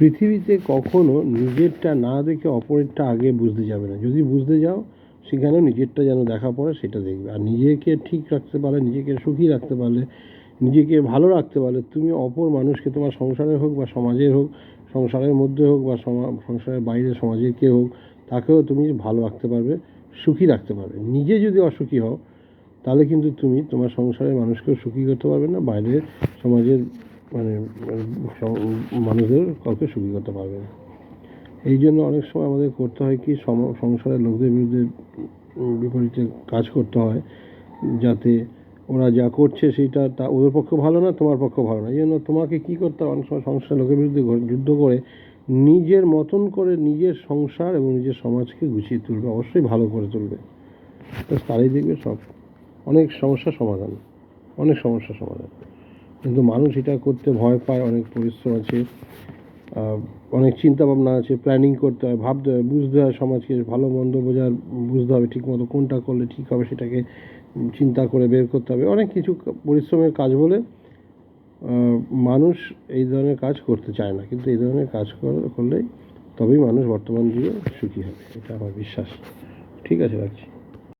পৃথিবীতে কখনো নিজেরটা না দেখে অপরেরটা আগে বুঝতে যাবে না। যদি বুঝতে যাও, সেখানেও নিজেরটা যেন দেখা পড়ে, সেটা দেখবে। আর নিজেকে ঠিক রাখতে পারলে, নিজেকে সুখী রাখতে পারলে, নিজেকে ভালো রাখতে পারলে, তুমি অপর মানুষকে, তোমার সংসারের হোক বা সমাজের হোক, সংসারের মধ্যে হোক বা সংসারের বাইরে সমাজের কেউ হোক, তাকেও তুমি ভালো রাখতে পারবে, সুখী রাখতে পারবে। নিজে যদি অসুখী হও, তাহলে কিন্তু তুমি তোমার সংসারের মানুষকেও সুখী করতে পারবে না, বাইরের সমাজের মানে মানে মানুষদের কাউকে সুখী করতে পারবে না। এই জন্য অনেক সময় আমাদের করতে হয় কি সংসারের লোকদের বিরুদ্ধে বিপরীতে কাজ করতে হয়, যাতে ওরা যা করছে সেইটা তা ওদের পক্ষে ভালো না, তোমার পক্ষে ভালো না। এই জন্য তোমাকে কী করতে হবে? অনেক সময় সংসারের লোকের বিরুদ্ধে যুদ্ধ করে নিজের মতন করে নিজের সংসার এবং নিজের সমাজকে গুছিয়ে তুলবে, অবশ্যই ভালো করে তুলবে। তারাই দেখবে সব। অনেক সমস্যার সমাধান। অনেক সমস্যার সমাধান। কিন্তু মানুষ এটা করতে ভয় পায়, অনেক পরিশ্রম আছে অনেক চিন্তা ভাবনা আছে প্ল্যানিং করতে হয়, ভাবতে হয়, বুঝতে হয় সমাজকে ভালো, মন্দ বোঝার, বুঝতে হবে ঠিক মতো কোনটা করলে ঠিক হবে সেটাকে চিন্তা করে বের করতে হবে। অনেক কিছু পরিশ্রমের কাজ বলে মানুষ এই ধরনের কাজ করতে চায় না। কিন্তু এই ধরনের কাজ কর- করলেই তবেই মানুষ বর্তমান যুগে সুখী হবে, এটা আমার বিশ্বাস। ঠিক আছে, রাখছি।